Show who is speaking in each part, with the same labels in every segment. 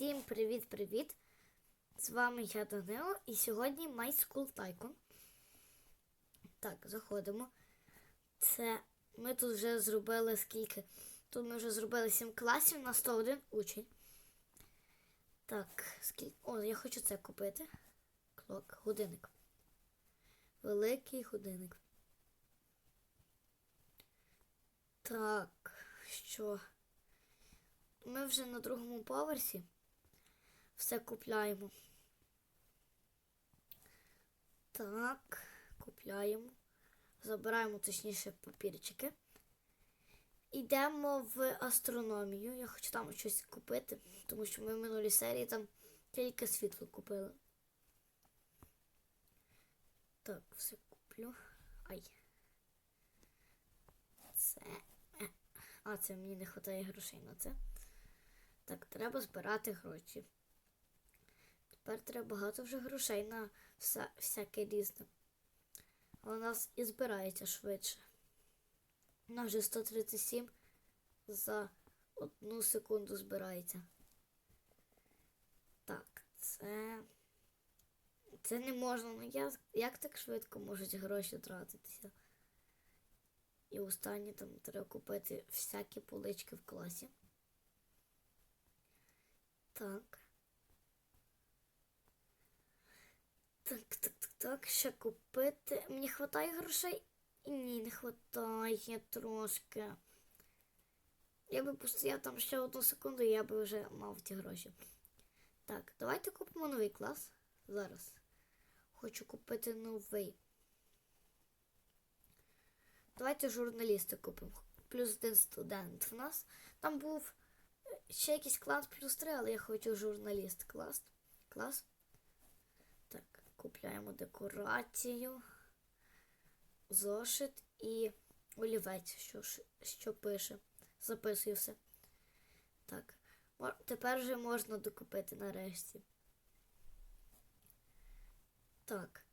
Speaker 1: Всім привіт-привіт! З вами я Данило і сьогодні My School Tycoon. Так, заходимо. Це ми тут вже зробили скільки? Тут ми вже зробили 7 класів на 101 учень. Так, скільки. О, я хочу це купити. Клок, годинник. Великий годинник. Так, що? Ми вже на другому поверсі все купляємо. Так, купляємо. Забираємо точніше папірчики. Йдемо в астрономію. Я хочу там щось купити, тому що ми в минулій серії там тільки світло купили. Так, все куплю. Ай. Це. е, А, це мені не вистачає грошей на це. Так, треба збирати гроші. Тепер треба багато вже грошей на вся, всяке різне. У нас і збирається швидше. У нас вже 137 за одну секунду збирається. Так, це. Це не можна. Ну як, як так швидко можуть гроші тратитися? І останнє там треба купити всякі полички в класі. Так. Так, так, так, так, ще купити. Мені хватає грошей? Ні, не хватає трошки. Я би постояв там ще одну секунду, і я би вже мав ті гроші. Так, давайте купимо новий клас. Зараз. Хочу купити новий. Давайте журналісти купимо. Плюс один студент в нас. Там був ще якийсь клас плюс три, але я хочу журналіст клас. Клас. Купляємо декорацію, зошит і олівець, що, що пише. Записую все. Так. Тепер вже можна докупити нарешті. Так.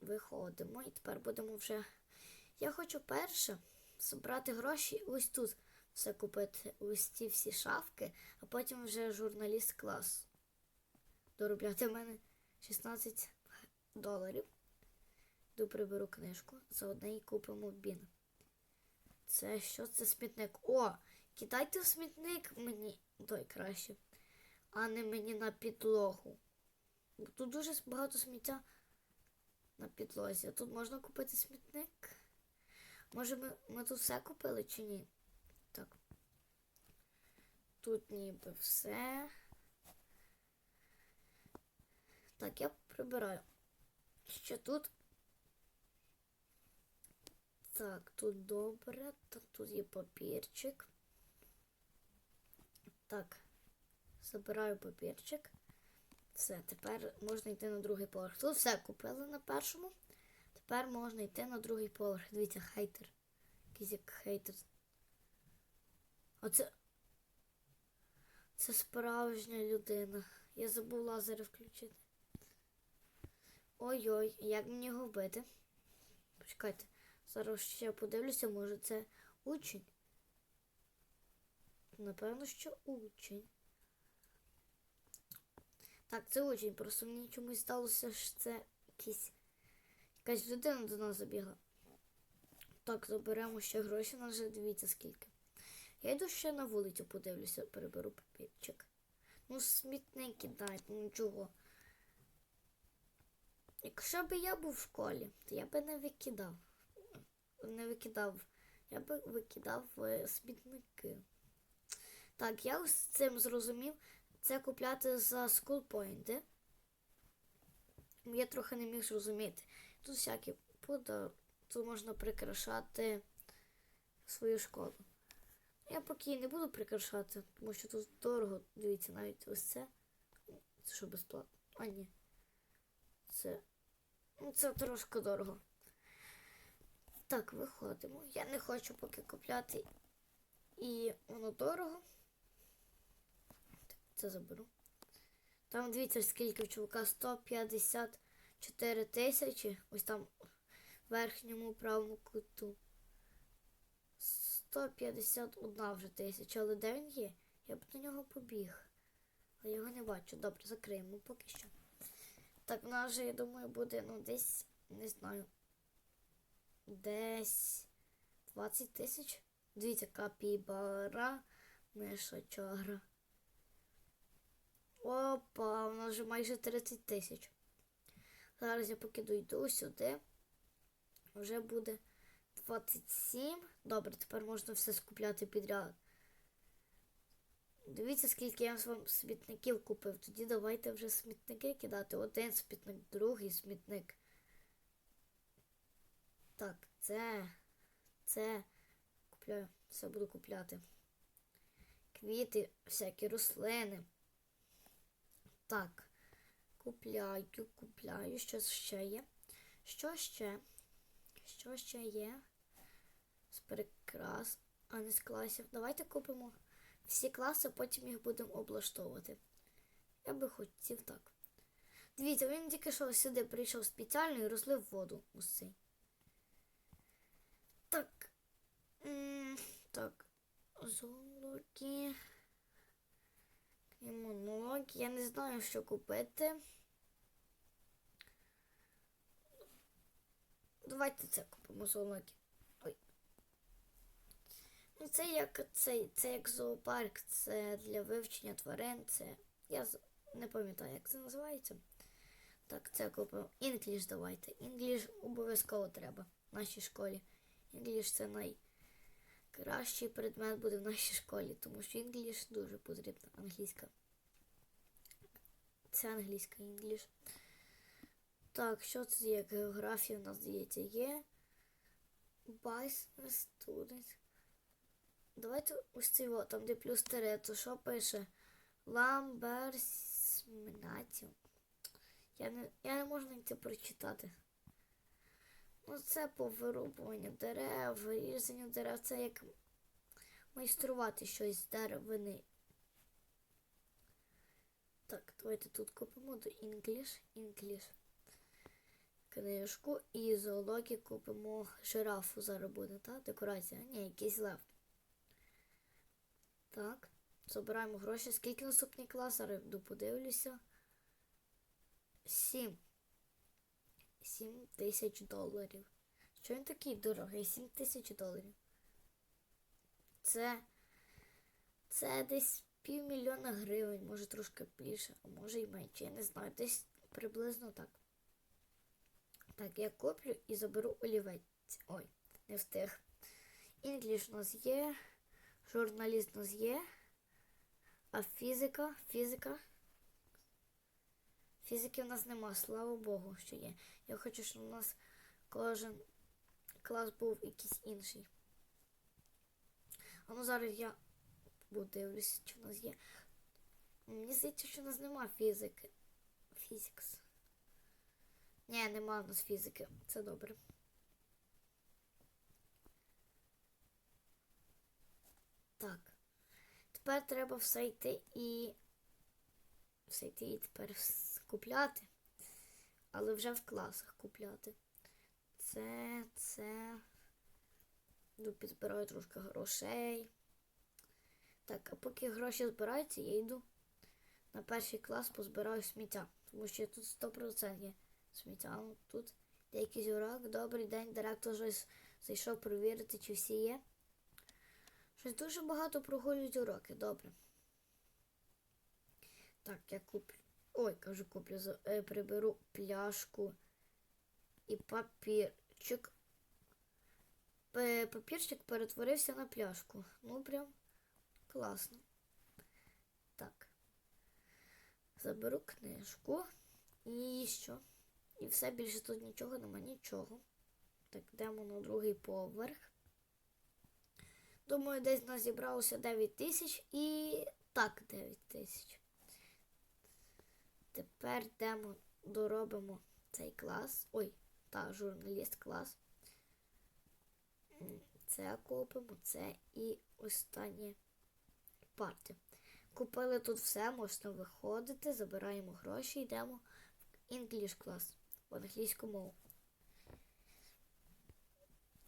Speaker 1: Виходимо і тепер будемо вже. Я хочу перше збирати гроші ось тут все купити. Ось ці всі шафки, а потім вже журналіст клас. Доробляти в мене 16 доларів. Йду приберу книжку. За одне і купимо бін. Це що це смітник? О! Кидайте в смітник мені той краще, а не мені на підлогу. Тут дуже багато сміття на підлозі. Тут можна купити смітник. Може ми, ми тут все купили чи ні? Так. Тут ніби все. Так, я прибираю. Що тут? Так, тут добре. Так, тут є папірчик. Так, забираю папірчик. Все, тепер можна йти на другий поверх. Тут все купили на першому. Тепер можна йти на другий поверх. Дивіться, хейтер. Якийсь як хейтер. Оце. Це справжня людина. Я забув лазери включити. Ой-ой, як мені його вбити? Почекайте. Зараз ще подивлюся, може це учень. Напевно, що учень. Так, це учень, просто мені чомусь здалося, що це якийсь, якась людина до нас забігла. Так, заберемо ще гроші, на вже дивіться скільки. Я йду ще на вулицю подивлюся, переберу папірчик. Ну, смітник кидайте, ну чого. Якщо б я був в школі, то я би не викидав. Не викидав. Я би викидав е, смітники. Так, я з цим зрозумів. Це купляти за скулпойнти. Я трохи не міг зрозуміти. Тут всякі пода, тут можна прикрашати свою школу. Я поки не буду прикрашати, тому що тут дорого. Дивіться, навіть ось це. Це що безплатно? А ні. Це. Ну, це трошки дорого. Так, виходимо. Я не хочу поки купляти. І воно дорого. Це заберу. Там дивіться, скільки в чувака 154 тисячі. Ось там в верхньому правому куту. 151 вже тисяча, але де він є? Я б до нього побіг. Але його не бачу. Добре, закриємо поки що. Так, в нас я думаю, буде, ну, десь, не знаю. Десь 20 тисяч. Дивіться, капібара, мишачара. Опа, у нас вже майже 30 тисяч. Зараз я поки дойду сюди. Вже буде 27. Добре, тепер можна все скупляти підряд. Дивіться, скільки я вам смітників купив. Тоді давайте вже смітники кидати. Один смітник, другий смітник. Так, це. Це. Купляю. Все буду купляти. Квіти, всякі рослини. Так. Купляю, купляю. Що ще є? Що ще? Що ще є? З прикрас, а не з класів. Давайте купимо всі класи, потім їх будемо облаштовувати. Я би хотів так. Дивіться, він тільки що сюди прийшов спеціально і розлив воду усе. Так. Так. Золоті. Імунолог. Я не знаю, що купити. Давайте це купимо зоологи. Ну, це як це, це як зоопарк, це для вивчення тварин. Це. Я не пам'ятаю, як це називається. Так, це купимо. Інгліш давайте. Інгліш обов'язково треба в нашій школі. Інгліш це найкращий предмет буде в нашій школі, тому що інгліш дуже потрібна. Англійська. Це англійська інгліш. Так, що це є? Географія у нас здається є. Business student. Давайте ось цей от, там де плюс тире, то що пише? Ламберсмінатів. Я не, я не можу це прочитати. Ну, це по вирубуванню дерев, різанню дерев. Це як майструвати щось з деревини. Так, давайте тут купимо до English. English. Книжку і зоології купимо жирафу зараз буде, так? Декорація. Ні, якийсь лев. Так. Забираємо гроші. Скільки наступний клас? Зараз подивлюся. Сім. Сім тисяч доларів. Що він такий дорогий? Сім тисяч доларів. Це. Це десь півмільйона гривень, може трошки більше, а може і менше. Я не знаю. Десь приблизно так. Так, я куплю і заберу олівець. Ой, не встиг. Інгліш у нас є. Журналіст у нас є. А фізика, фізика. Фізики в нас нема, слава Богу, що є. Я хочу, щоб у нас кожен клас був якийсь інший. А ну зараз я подивлюся, чи в нас є. Мені здається, що в нас нема фізики. Фізикс. Ні, нема в нас фізики. Це добре. Так. Тепер треба все йти і. Все йти і тепер купляти. Але вже в класах купляти. Це, це. Йду підзбираю трошки грошей. Так, а поки гроші збираються, я йду на перший клас позбираю сміття. Тому що тут 100% є сміття. Ну, тут якийсь урок. Добрий день, директор з- зайшов перевірити, чи всі є. Щось дуже багато прогулюють уроки, добре. Так, я куплю. Ой, кажу, куплю, е, приберу пляшку і папірчик. Папірчик перетворився на пляшку. Ну, прям класно. Так. Заберу книжку. І що? І все більше тут нічого нема, нічого. Так, йдемо на другий поверх. Думаю, десь нас зібралося 9 тисяч і так 9 тисяч. Тепер йдемо, доробимо цей клас. Ой, та журналіст клас. Це купимо, це і останні парти. Купили тут все, можна виходити, забираємо гроші, йдемо в English клас, в англійську мову.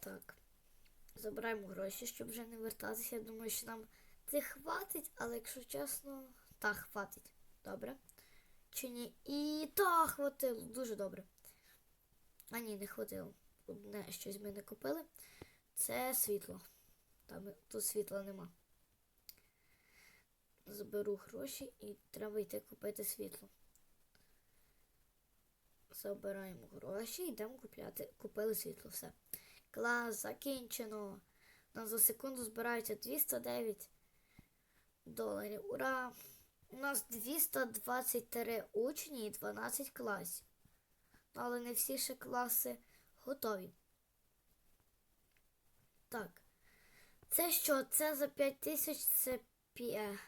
Speaker 1: Так. Забираємо гроші, щоб вже не вертатися. Я думаю, що нам цих хватить, але якщо чесно, так, хватить. Добре. Чи ні? І так, хватило. Дуже добре. А ні, не хватило. Одне щось ми не купили. Це світло. Там тут світла нема. Заберу гроші і треба йти купити світло. Забираємо гроші і йдемо купляти. Купили світло. Все. Клас, закінчено. У нас за секунду збирається 209 доларів. Ура! У нас 223 учні і 12 класів. Але не всі ще класи готові. Так. Це що? Це за 5 тисяч це. Пе...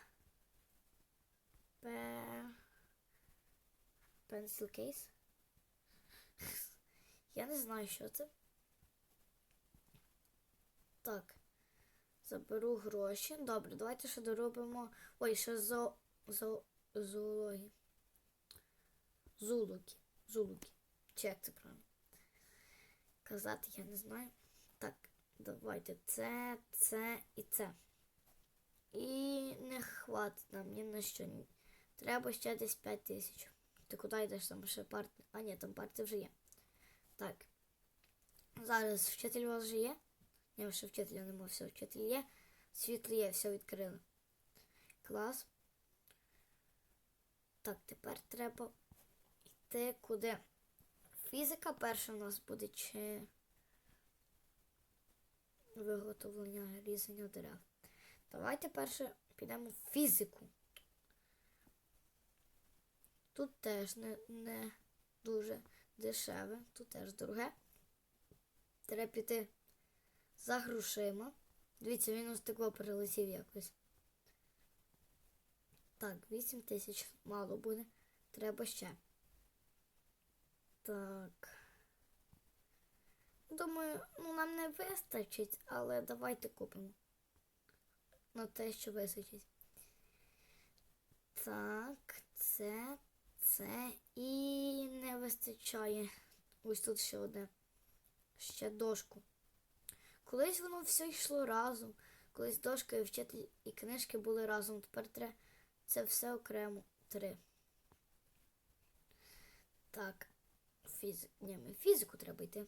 Speaker 1: Pencil кейс? Я не знаю, що це. Так. Заберу гроші. Добре, давайте ще доробимо. Ой, ще зо... зо... зоології. Зулуки. Зулуки. Чи як це правильно? Казати я не знаю. Так, давайте це, це і це. І не хватить нам ні на що. Треба ще десь 5 тисяч. Ти куди йдеш там ще парти? А ні, там парти вже є. Так. Зараз вчитель у вас вже є? Ні, ще вчителя нема, все, вчитель є. Світло є, все відкрили. Клас. Так, тепер треба йти куди? Фізика перша у нас буде чи виготовлення різання дерев. Давайте перше підемо в фізику. Тут теж не, не дуже дешеве, тут теж дороге. Треба піти за грошима. Дивіться, він у стекло перелетів якось. Так, 8 тисяч мало буде. Треба ще. Так. Думаю, ну нам не вистачить, але давайте купимо. На те, що вистачить. Так, це, це і не вистачає. Ось тут ще одне. Ще дошку. Колись воно все йшло разом. Колись дошка і вчитель і книжки були разом. Тепер треба це все окремо. Три. Так. Фізик. Ні, ми фізику треба йти.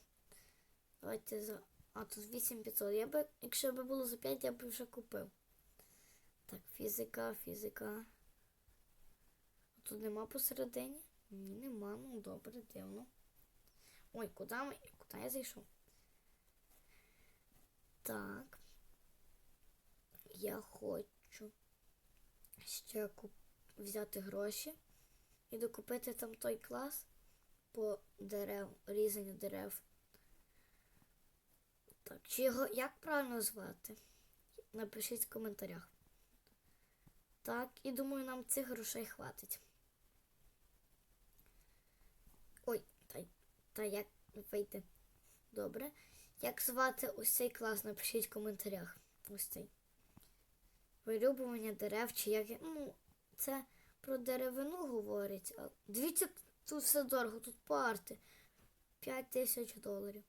Speaker 1: Давайте за. А тут 8500. Я би, якщо б було за 5, я б вже купив. Так, фізика, фізика. Тут нема посередині? Ні, нема. Ну добре, дивно. Ой, куди ми? Куди я зайшов? Так. Я хочу ще куп... взяти гроші і докупити там той клас по дерев, різанню дерев. Так, чи його як правильно звати? Напишіть в коментарях. Так, і думаю, нам цих грошей хватить. Ой, та, та як вийти? Добре. Як звати ось цей клас? Напишіть в коментарях. Ось цей. Вирубування дерев чи як. Ну, це про деревину говорить. А Дивіться, тут все дорого, тут парти. 5 тисяч доларів.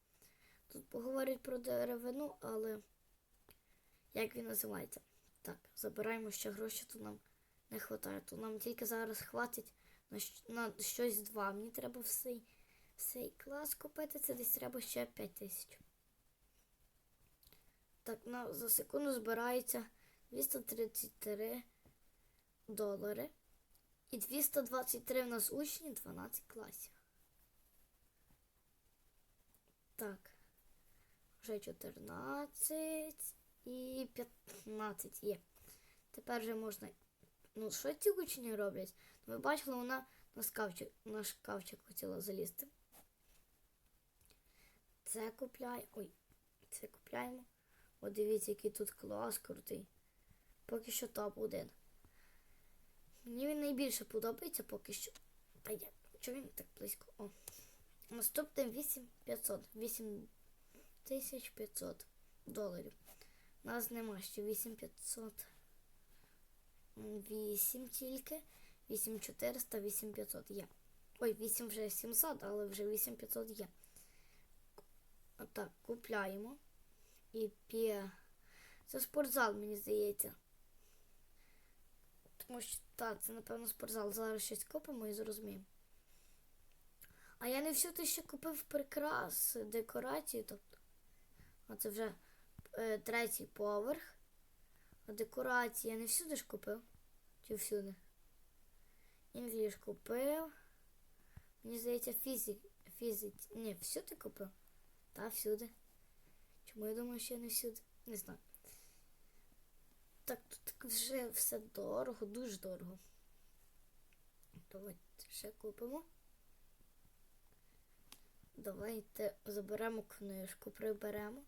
Speaker 1: Тут поговорять про деревину, але як він називається? Так, забираємо ще гроші, тут нам не вистачає. Тут нам тільки зараз хватить на, на щось два. Мені треба всей, всей клас купити, це десь треба ще 5 тисяч. Так, на, за секунду збирається 233 долари. І 223 в нас учні, 12 класів. Так. Вже 14 і 15 є. Тепер вже можна. Ну, що ці учні роблять? Ви бачили, вона на шкафчик, на шкафчик хотіла залізти. Це купляємо. Ой, це купляємо. От дивіться, який тут клас крутий. Поки що топ-1. Мені він найбільше подобається поки що. Та я. Чого він так близько? О. Наступне 8500. 8500 доларів. Нас нема ще 8500. 8 тільки. 8400, 8500 є. Ой, 8 вже 700, але вже 8500 є. Отак, купляємо. І п'є. Це спортзал, мені здається. Тому що так, це напевно спортзал. Зараз щось купимо і зрозуміємо. А я не всюди ще купив прикрас, декорації, тобто. А це вже е, третій поверх. А декорації я не всюди ж купив. Чи всюди? Інгліш купив. Мені здається, фізик. Фізик. Ні, всюди купив. Та, всюди. Чому я думаю, що я не всюди? Не знаю. Так, тут вже все дорого, дуже дорого. Давайте ще купимо. Давайте заберемо книжку, приберемо.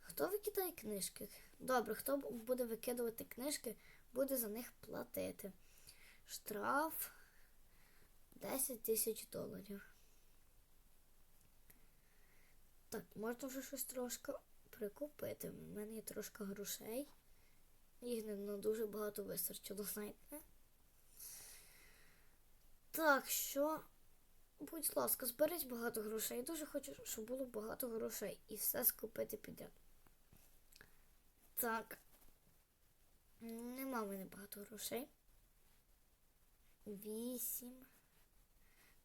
Speaker 1: Хто викидає книжки? Добре, хто буде викидувати книжки, буде за них платити. Штраф 10 тисяч доларів. Так, можна вже щось трошки прикупити. У мене є трошки грошей. Їх не на дуже багато вистачило, знаєте. Так що, будь ласка, зберіть багато грошей. Я Дуже хочу, щоб було багато грошей і все скупити підряд. Так. Нема в мене багато грошей. Вісім.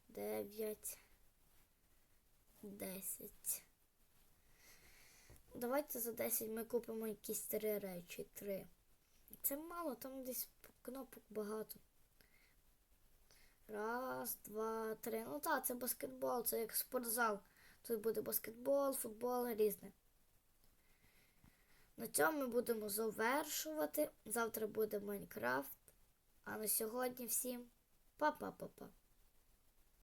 Speaker 1: Дев'ять. Десять. Давайте за 10 ми купимо якісь три речі. Три. Це мало, там десь кнопок багато. Раз, два, три. Ну так, це баскетбол, це як спортзал. Тут буде баскетбол, футбол, різне. На цьому ми будемо завершувати. Завтра буде Майнкрафт. А на сьогодні всім па-па-па-па.